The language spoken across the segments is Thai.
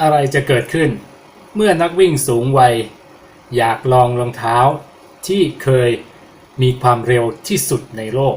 อะไรจะเกิดขึ้น เมื่อนักวิ่งสูงวัย อยากลองรองเท้าที่เคยมีความเร็วที่สุดในโลก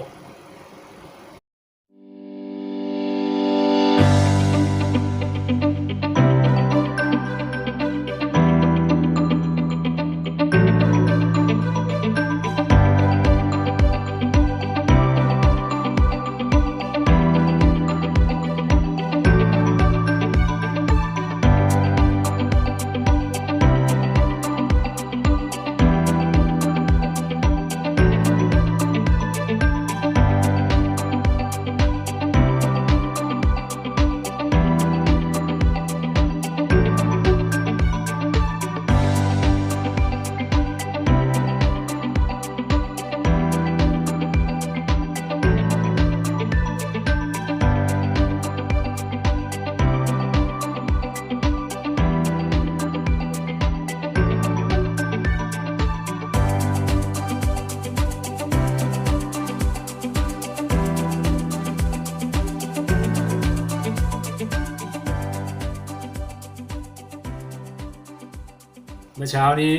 มื่อเช้านี้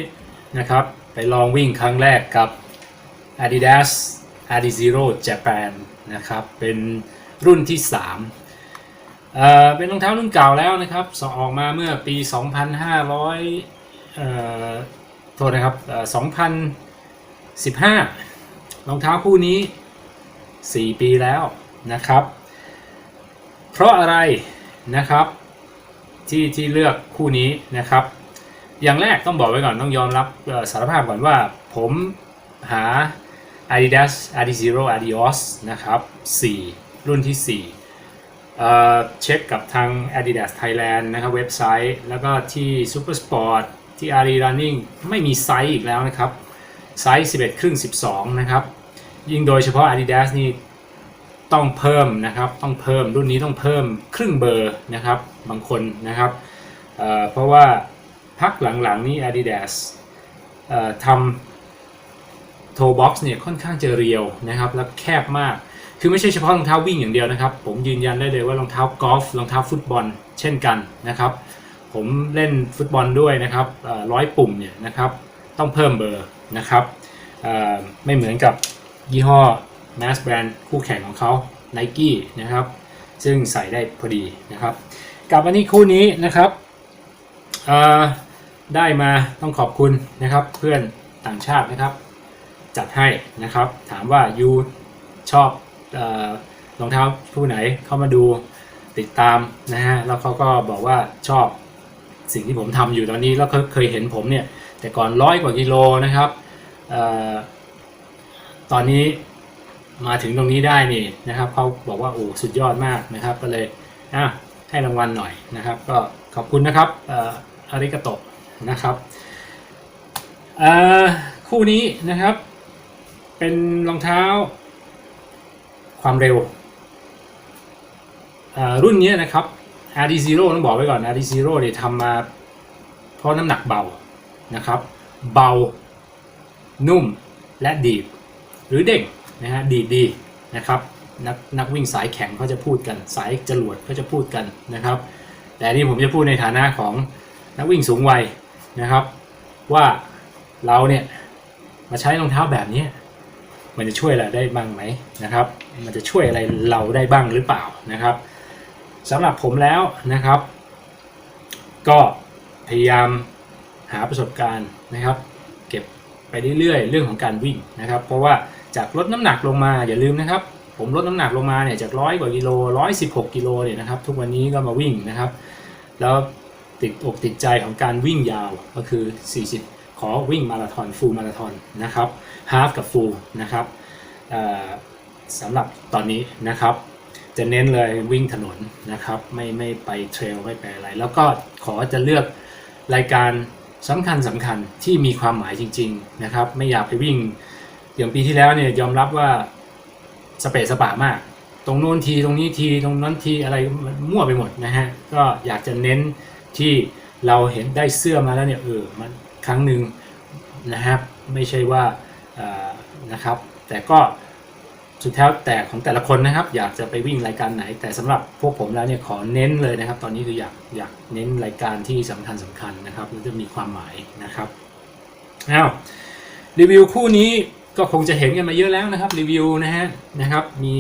นะครับ ไปลองวิ่งครั้งแรกกับ Adidas Adizero Japan นะครับ เป็นรุ่นที่ 3เอ่อเป็นรองเท้ารุ่นเก่าแล้วนะครับสออกมาเมื่อปี 2500เอ่อโทษนะครับเอ่อ2015 รองเท้าคู่นี้ 4 ปีแล้วนะครับ เพราะอะไรนะครับที่ที่เลือกคู่นี้นะครับ อย่างแรกต้องบอกไว้ก่อนต้องยอมรับสารภาพก่อนว่าผมหา Adidas Adizero Adios นะครับ 4 รุ่นที่4เอ่เช็คกับทาง Adidas Thailand นะครับเว็บไซต์ แล้วก็ที่ Super Sport ที่ Ari Running ไม่มีไซส์อีกแล้วนะครับ ไซส์ 11 ครึ่ง 12 นะครับ ยิ่งโดยเฉพาะ Adidas นี่ต้องเพิ่มนะครับ ต้องเพิ่มรุ่นนี้ต้องเพิ่มครึ่งเบอร์นะครับ บางคนนะครับเเพราะว่า พักหลังๆนี้ Adidas ทำโทบ็อกซ์เนี่ยค่อนข้างจะเรียวนะครับและแคบมาก คือไม่ใช่เฉพาะรองเท้าวิ่งอย่างเดียวนะครับ ผมยืนยันได้เลยว่ารองเท้ากอล์ฟรองเท้าฟุตบอลเช่นกันนะครับ ผมเล่นฟุตบอลด้วยนะครับร้อยปุ่มเนี่ยนะครับต้องเพิ่มเบอร์นะครับไม่เหมือนกับยี่ห้อ Mass Brand คู่แข่งของเขา Nike นะครับซึ่งใส่ได้พอดีนะครับ กลับมาที่คู่นี้นะครับ ได้มาต้องขอบคุณนะครับเพื่อนต่างชาตินะครับ จัดให้นะครับ ถามว่ายูชอบเออรองเท้าคู่ไหนเข้ามาดูติดตามนะฮะแล้วเขาก็บอกว่าชอบสิ่งที่ผมทำอยู่ตอนนี้แล้วเขาเคยเห็นผมเนี่ยแต่ก่อนร้อยกว่ากิโลนะครับออตอนนี้มาถึงตรงนี้ได้นี่นะครับเขาบอกว่าโอ้สุดยอดมากนะครับ ก็เลยอะให้รางวัลหน่อยนะครับ ก็ขอบคุณนะครับอออาริกาโตะ นะครับคู่นี้นะครับ เป็นรองเท้าความเร็ว รุ่นนี้นะครับ RD Zero ต้องบอกไว้ก่อน RD Zero เนี่ยทำมาเพราะน้ำหนักเบานะครับ เบา นุ่มและดีดหรือเด้งนะฮะดีดดีนะครับนักนักวิ่งสายแข็งเขาจะพูดกันสายจรวดเขาจะพูดกันนะครับ แต่นี่ผมจะพูดในฐานะของนักวิ่งสูงวัย นะครับ ว่าเราเนี่ยมาใช้รองเท้าแบบนี้มันจะช่วยอะไรได้บ้างไหมนะครับ มันจะช่วยอะไรเราได้บ้างหรือเปล่านะครับสำหรับผมแล้วนะครับ ก็พยายามหาประสบการณ์นะครับ เก็บไปเรื่อยๆเรื่องของการวิ่งนะครับ เพราะว่าจากลดน้ำหนักลงมาอย่าลืมนะครับ ผมลดน้ำหนักลงมาเนี่ยจากร้อยกว่ากิโลร้อยสิบหกกิโลเนี่ยนะครับ ทุกวันนี้ก็มาวิ่งนะครับ แล้ว ติดอกติดใจของการวิ่งยาวก็คือ 40 ขอวิ่งมาราธอนฟูลมาราธอนนะครับฮาฟกับฟูลนะครับสำหรับตอนนี้นะครับจะเน้นเลยวิ่งถนนนะครับไม่ไม่ไปเทรลไม่ไปอะไร แล้วก็ขอจะเลือกรายการสำคัญสำคัญที่มีความหมายจริง ๆนะครับ ไม่อยากไปวิ่งอย่างปีที่แล้วเนี่ยยอมรับว่าสเปซสปามาก ตรงโน้นทีตรงนี้ทีตรงนั้นทีอะไรมั่วไปหมดนะฮะก็อยากจะเน้น ที่เราเห็นได้เสื้อมาแล้วเนี่ยเออมันครั้งหนึ่งนะครับไม่ใช่ว่านะครับแต่ก็สุดแท้แต่ของแต่ละคนนะครับ อยากจะไปวิ่งรายการไหน แต่สำหรับพวกผมแล้วเนี่ยขอเน้นเลยนะครับ ตอนนี้คืออยากอยากเน้นรายการที่สำคัญสำคัญนะครับแล้วจะมีความหมายนะครับเอารีวิวคู่นี้ก็คงจะเห็นกันมาเยอะแล้วนะครับรีวิวนะฮะนะครับมี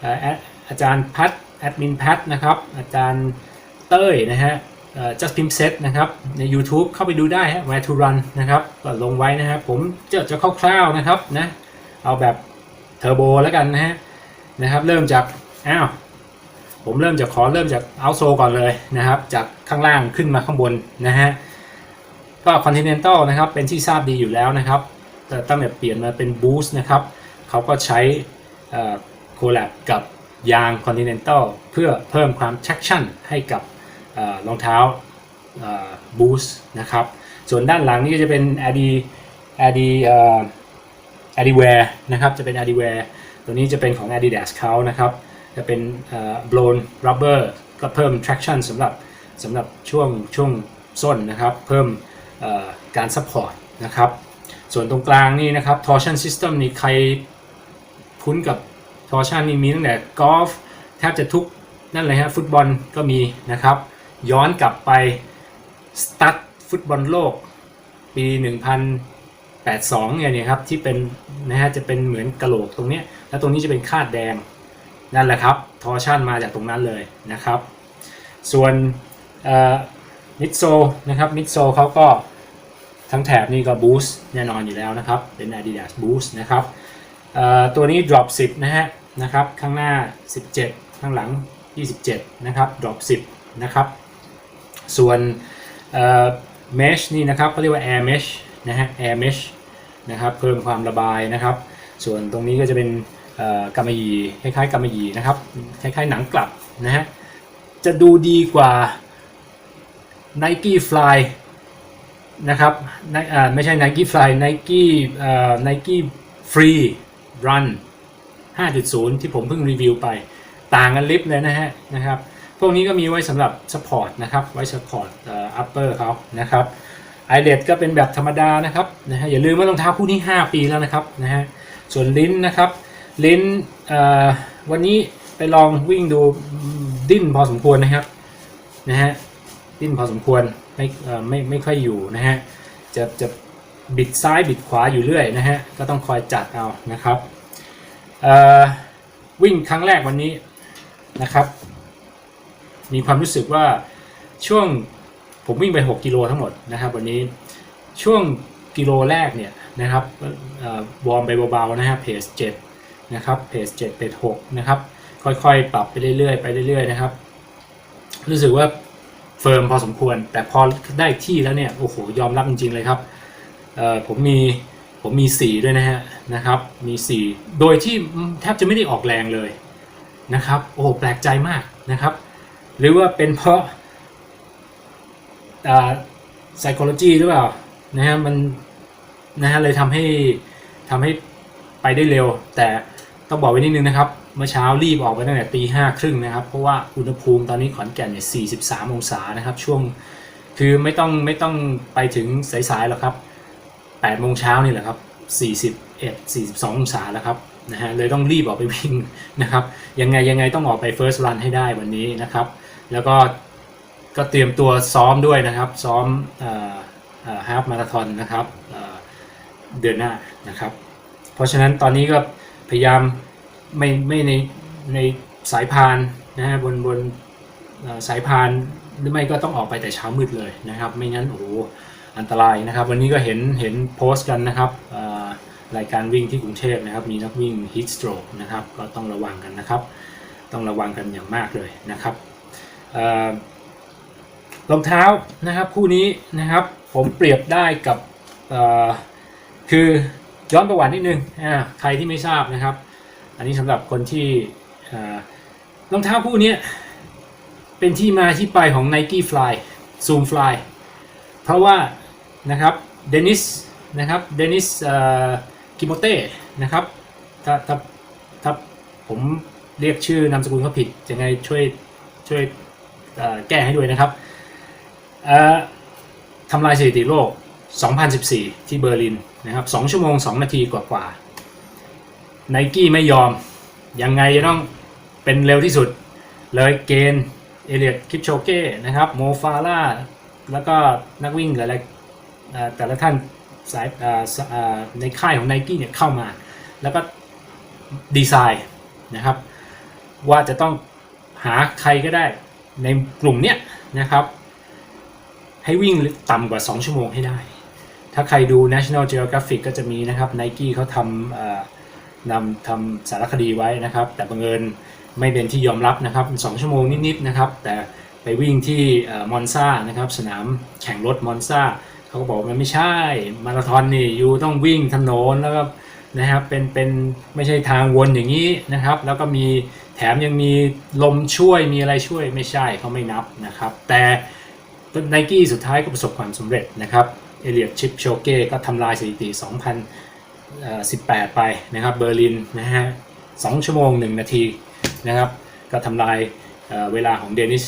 เอ่อแอดอาจารย์พัทแอดมินพัทนะครับอาจารย์เต้ยนะฮะ เอ่อ just pim set นะครับใน YouTube เข้าไปดูได้ฮะ where to run นะครับก็ลงไว้นะครับผมจะจะคร่าวๆนะครับนะเอาแบบเทอร์โบแล้วกันนะฮะนะครับเริ่มจากอ้าวผมเริ่มจากขอเริ่มจากเอาโซก่อนเลยนะครับ จากข้างล่างขึ้นมาข้างบนนะฮะก็ Continental นะครับเป็นที่ทราบดีอยู่แล้วนะครับ แต่ตั้งแต่เปลี่ยนมาเป็น Boost นะครับเขาก็ใช้โค l ลบกับยาง Continental เพื่อเพิ่มความ traction ให้กับ รองเท้าเอ่อ Boost นะครับ ส่วนด้านหลังนี่ก็จะเป็น Adi Adi เอ่อ Adiwear นะครับจะเป็น Adiwear ตัวนี้จะเป็นของ Adidas เขานะครับจะเป็น blown rubber ก็เพิ่ม traction สำหรับสำหรับช่วงช่วงส้นนะครับ เพิ่มการ support นะครับ ส่วนตรงกลางนี่นะครับ torsion system นี่ใครคุ้นกับ torsion นี่มีตั้งแต่กอล์ฟแทบจะทุกนั่นเลยฮะฟุตบอลก็มีนะครับ ย้อนกลับไปสตัดฟุตบอลโลก ปี 1082เนี่ยเนี่ยครับที่เป็นนะฮะจะเป็นเหมือนกระโหลกตรงนี้แล้วตรงนี้จะเป็นคาดแดงนั่นแหละครับทอร์ชั่นมาจากตรงนั้นเลยนะครับ ส่วนมิดโซนะครับมิดโซเขาก็ทั้งแถบนี่ก็บูสต์แน่นอนอยู่แล้วนะครับ เป็น Adidas Boost นะครับตัวนี้ drop 10 นะฮะนะครับ ข้างหน้า 17 ข้างหลัง 27 นะครับ drop 10 นะครับ ส่วนเอ่อ mesh นี่นะครับเขาเรียกว่า air mesh นะฮะ air mesh นะครับเพิ่มความระบายนะครับ ส่วนตรงนี้ก็จะเป็นกำมะหยี่คล้ายๆกำมะหยี่นะครับคล้ายๆหนังกลับนะฮะจะดูดีกว่า Nike Fly นะครับไม่ใช่ Nike Fly Nike Nike Free Run 5.0 ที่ผมเพิ่งรีวิวไป ต่างกันลิฟเลยนะฮะนะครับ พวกนี้ก็มีไว้สำหรับ support นะครับ ไว้ support เอ่อ upper เขานะครับไอเดก็เป็นแบบธรรมดานะครับนะฮะอย่าลืมว่ารองเท้าคู่นี้ 5 ปีแล้วนะครับนะฮะส่วนลิ้นนะครับลิ้นวันนี้ไปลองวิ่งดูดิ้นพอสมควรนะครับนะฮะดิ้นพอสมควรไม่ไม่ไม่ค่อยอยู่นะฮะจะจะบิดซ้ายบิดขวาอยู่เรื่อยนะฮะก็ต้องคอยจัดเอานะครับวิ่งครั้งแรกวันนี้นะครับ มีความรู้สึกว่าช่วงผมวิ่งไป 6 กิโลทั้งหมดนะครับวันนี้ช่วงกิโลแรกเนี่ยนะครับวอร์มไปเบาๆนะฮะเพจ7นะครับเพจ7เพจ6นะครับค่อยๆ ปรับไปเรื่อยๆไปเรื่อยๆนะครับ รู้สึกว่าเฟิร์มพอสมควร แต่พอได้ที่แล้วเนี่ยโอ้โหยอมรับจริงๆเลยครับผมมีผมมี4ด้วยนะฮะนะครับ มี4โดยที่แทบจะไม่ได้ออกแรงเลยนะครับ โอ้โหแปลกใจมากนะครับ หรือว่าเป็นเพราะอ่า psychology หรือเปล่านะฮะมันนะฮะเลยทำให้ทำให้ไปได้เร็ว แต่ต้องบอกไว้นิดนึงนะครับเมื่อเช้ารีบออกไปตั้งแต่ตีห้าครึ่งนะครับ เพราะว่าอุณหภูมิตอนนี้ขอนแก่นเนี่ย43 องศานะครับ ช่วงคือไม่ต้องไม่ต้องไปถึงสายๆหรอกครับ8โมงเช้านี่แหละครับ41 42 องศาแล้วครับนะฮะเลยต้องรีบออกไปวิ่งนะครับ ยังไงยังไงต้องออกไป first run ให้ได้วันนี้นะครับ แล้วก็ก็เตรียมตัวซ้อมด้วยนะครับ ซ้อมฮาฟมาราธอนนะครับเดือนหน้านะครับ เพราะฉะนั้นตอนนี้ก็พยายามไม่ไม่ในในสายพานนะฮะบนบนสายพานหรือไม่ก็ต้องออกไปแต่เช้ามืดเลยนะครับ ไม่งั้นโอ้โหอันตรายนะครับ วันนี้ก็เห็นเห็นโพสต์กันนะครับรายการวิ่งที่กรุงเทพนะครับ มีนักวิ่ง heat stroke นะครับ ก็ต้องระวังกันนะครับ ต้องระวังกันอย่างมากเลยนะครับ รองเท้านะครับคู่นี้นะครับผมเปรียบได้กับคือย้อนประวัตินิดนึงอ่าใครที่ไม่ทราบนะครับ อันนี้สำหรับคนที่รองเท้าคู่นี้เป็นที่มาที่ไปของ Nike Fly Zoom Fly เพราะว่านะครับเดนิสนะครับเดนิสกิโมเต้นะครับถ้าถ้าถ้าผมเรียกชื่อนามสกุลเขาผิดยังไงช่วยช่วย แก้ให้ด้วยนะครับทำลายสถิติโลก 2014 ที่เบอร์ลินนะครับ 2 ชั่วโมง 2 นาทีกว่าๆไนกี้ไม่ยอม ยังไงจะต้องเป็นเร็วที่สุด เลยเกณฑ์เอเลียดคิปโชเก้นะครับโมฟาร่าแล้วก็นักวิ่งหลายๆแต่ละท่านสายในค่ายของไนกี้เนี่ยเข้ามา แล้วก็ดีไซน์นะครับ ว่าจะต้องหาใครก็ได้ ในกลุ่มเนี้ยนะครับ ให้วิ่งต่ำกว่า 2 ชั่วโมงให้ได้ ถ้าใครดู National Geographic ก็จะมีนะครับ Nike เขาทำนำทำสารคดีไว้นะครับ แต่บังเอิญไม่เป็นที่ยอมรับนะครับ 2 ชั่วโมงนิดๆนะครับ แต่ไปวิ่งที่มอนซานะครับ สนามแข่งรถมอนซาเขาก็บอกว่ามันไม่ใช่ มาราธอนนี่อยู่ต้องวิ่งถนนแล้วก็นะครับเป็นเป็นไม่ใช่ทางวนอย่างนี้นะครับ แล้วก็มี แถมยังมีลมช่วยมีอะไรช่วยไม่ใช่เขาไม่นับนะครับ แต่ไนกี้สุดท้ายก็ประสบความสำเร็จนะครับเอเลียดชิปโชเก้ก็ทำลายสถิติ 2018 ไปนะครับเบอร์ลินนะฮะ2ชั่วโมง 1 นาทีนะครับ ก็ทำลายเเวลาของเดนิส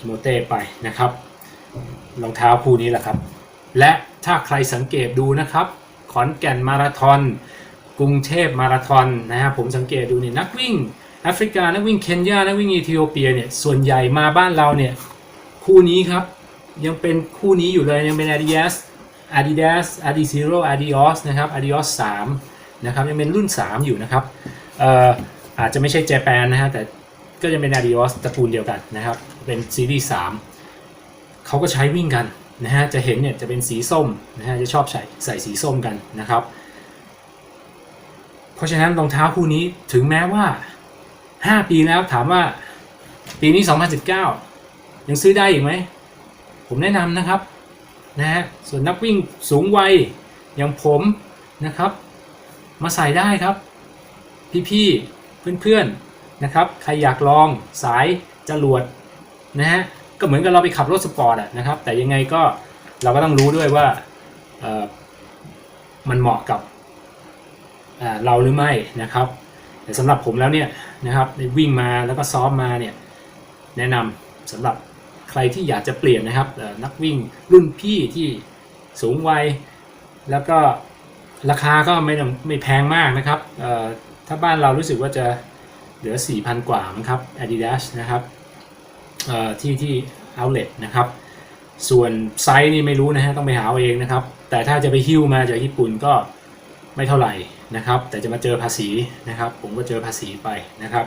กิโมเต้ไปนะครับรองเท้าคู่นี้แหละครับ และถ้าใครสังเกตดูนะครับ ขอนแก่นมาราธอนกรุงเทพมาราธอนนะฮะผมสังเกตดูนี่นักวิ่ง แอฟริกานักวิ่งเคนยานักวิ่งเอธิโอเปียเนี่ยส่วนใหญ่มาบ้านเราเนี่ยคู่นี้ครับยังเป็นคู่นี้อยู่เลยยังเป็น Adidas Adidas Adizero Adios นะครับ Adios 3นะครับยังเป็นรุ่น 3 อยู่นะครับเอ่ออาจจะไม่ใช่เจแปนนะฮะแต่ก็ยังเป็น Adios ตระกูลเดียวกันนะครับเป็นซีรีส์3เขาก็ใช้วิ่งกันนะฮะจะเห็นเนี่ยจะเป็นสีส้มนะฮะจะชอบใส่ใส่สีส้มกันนะครับ เพราะฉะนั้นรองเท้าคู่นี้ถึงแม้ว่า 5ปีแล้วถามว่า ปีนี้2019ยังซื้อได้อีกไหม ผมแนะนำนะครับนะฮะส่วนนักวิ่งสูงวัยอย่างผมนะครับ มาใส่ได้ครับ พี่ๆเพื่อนๆนะครับ ใครอยากลองสายจรวดนะฮะก็เหมือนกับเราไปขับรถสปอร์ตนะครับ แต่ยังไงก็เราก็ต้องรู้ด้วยว่ามันเหมาะกับเราหรือไม่นะครับ แต่สำหรับผมแล้วเนี่ย นะครับได้วิ่งมาแล้วก็ซ้อมมาเนี่ยแนะนำสำหรับใครที่อยากจะเปลี่ยนนะครับนักวิ่งรุ่นพี่ที่สูงวัยแล้วก็ราคาก็ไม่ไม่แพงมากนะครับถ้าบ้านเรารู้สึกว่าจะเหลือ 4,000 กว่ามั้งครับ Adidas นะครับที่ที่ outlet นะครับ ส่วนไซส์นี่ไม่รู้นะฮะต้องไปหาเอาเองนะครับ แต่ถ้าจะไปหิ้วมาจากญี่ปุ่นก็ไม่เท่าไหร่ นะครับ แต่จะมาเจอภาษีนะครับ ผมก็เจอภาษีไปนะครับ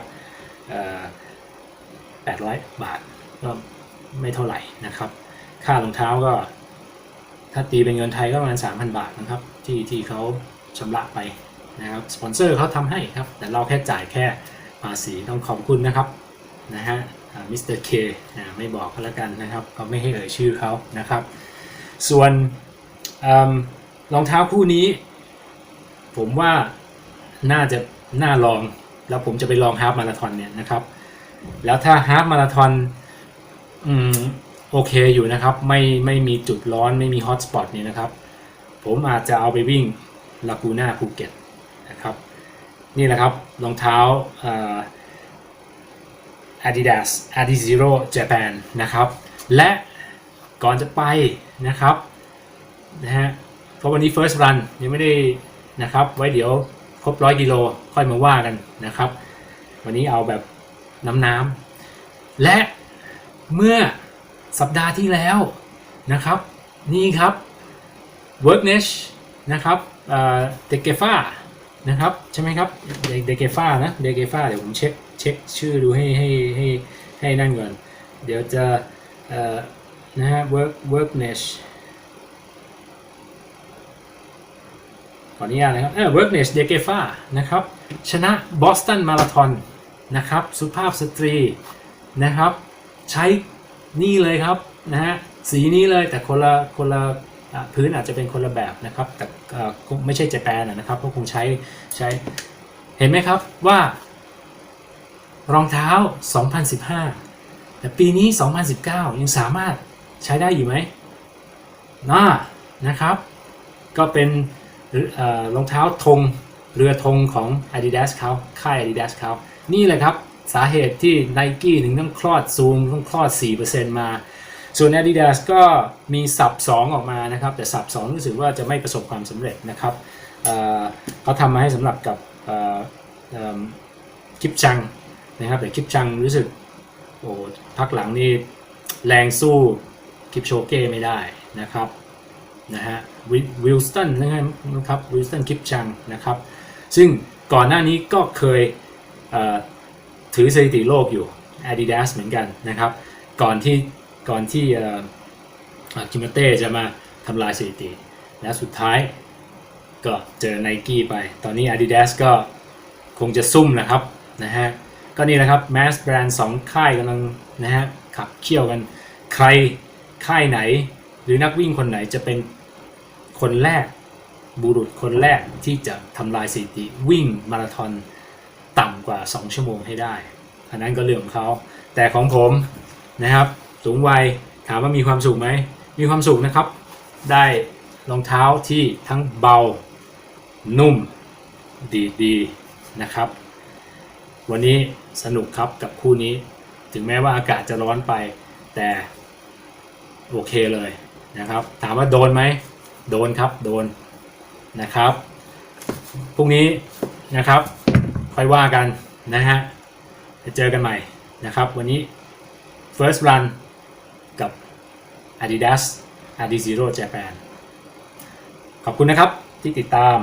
แปดร้อยบาทก็ไม่เท่าไหร่นะครับ ค่ารองเท้าก็ ถ้าตีเป็นเงินไทยก็ประมาณ3,000บาทนะครับ ที่ที่เขาชำระไปนะครับสปอนเซอร์เขาทำให้ครับ แต่เราแค่จ่ายแค่ภาษีต้องขอบคุณนะครับนะฮะมิสเตอร์เคไม่บอกก็แล้วกันนะครับเขาไม่ให้เอ่ยชื่อเขานะครับ ส่วนอรองเท้าคู่นี้ ผมว่าน่าจะน่าลอง แล้วผมจะไปลองฮาฟมาราธอนเนี่ยนะครับ แล้วถ้าฮาฟมาราธอนอืมโอเคอยู่นะครับ ไม่ไม่มีจุดร้อนไม่มีฮอตสปอตเนี่ยนะครับ ผมอาจจะเอาไปวิ่งลากูน่าภูเก็ตนะครับ นี่แหละครับรองเท้าอ่อ Adidas Adizero Japan นะครับ และก่อนจะไปนะครับนะฮะเพราะวันนี้ first run ยังไม่ได้ นะครับ ไว้เดี๋ยวครบร้อยกิโลค่อยมาว่ากันนะครับ วันนี้เอาแบบน้ำๆและเมื่อสัปดาห์ที่แล้วนะครับ นี่ครับ Workness นะครับเดเกฟ้านะครับ ใช่ไหมครับเดเกฟ้านะเดเกฟ้าเดี๋ยวผมเช็คเช็คชื่อดูให้ให้ให้ให้นั่นก่อน เดี๋ยวจะนะฮะ work workness ขออนุญาตนะครับเออ workness เดเกฟ้านะครับ ชนะบอสตันมาราธอนนะครับ สุภาพสตรีนะครับ ใช้นี่เลยครับนะฮะสีนี้เลยแต่คนละคนละพื้นอาจจะเป็นคนละแบบนะครับ แต่ไม่ใช่เจแปนนะครับก็คงใช้ใช้เห็นไหมครับว่ารองเท้า 2015 แต่ปีนี้ 2019 ยังสามารถใช้ได้อยู่ไหมน่านะครับ ก็เป็น รองเท้าธงเรือธงของ Adidas เขาค่าย Adidas เขานี่แหละครับสาเหตุที่ Nike ถึงต้องคลอดซูมต้องคลอด 4%มา ส่วน Adidas ก็มีสับ 2 ออกมานะครับ แต่สับ 2 รู้สึกว่าจะไม่ประสบความสำเร็จนะครับเเขาทำมาให้สำหรับกับเอ่อเอิ่มคิปชังนะครับแต่คิปชังรู้สึกโอ้พักหลังนี่แรงสู้คิปโชเก้ไม่ได้นะครับ นะฮะวิลสตันนะครับวิลสตันคิปชังนะครับซึ่งก่อนหน้านี้ก็เคยเถือสถิติโลกอยู่ Adidas เหมือนกันนะครับ ก่อนที่ก่อนที่คิมเต้จะมาทำลายสถิติ และสุดท้ายก็เจอไนกี้ไป ตอนนี้ Adidas ก็คงจะซุ่มนะครับนะฮะก็นี่นะครับแมสแบรนด์สองค่ายกำลังนะฮะขับเคี่ยวกันใครค่ายไหน หรือนักวิ่งคนไหนจะเป็นคนแรกบุรุษคนแรกที่จะทำลายสถิติวิ่งมาราธอนต่ำกว่า 2 ชั่วโมงให้ได้ อันนั้นก็เรื่องของเขา แต่ของผมนะครับ สูงวัยถามว่ามีความสุขไหม มีความสุขนะครับ ได้รองเท้าที่ทั้งเบา นุ่ม ดีดีนะครับ วันนี้สนุกครับกับคู่นี้ ถึงแม้ว่าอากาศจะร้อนไป แต่โอเคเลย นะครับ ถามว่าโดนไหมโดนครับโดนนะครับพรุ่งนี้นะครับค่อยว่ากันนะฮะจะเจอกันใหม่นะครับ วันนี้ first run กับ Adidas Adizero Japan ขอบคุณนะครับที่ติดตาม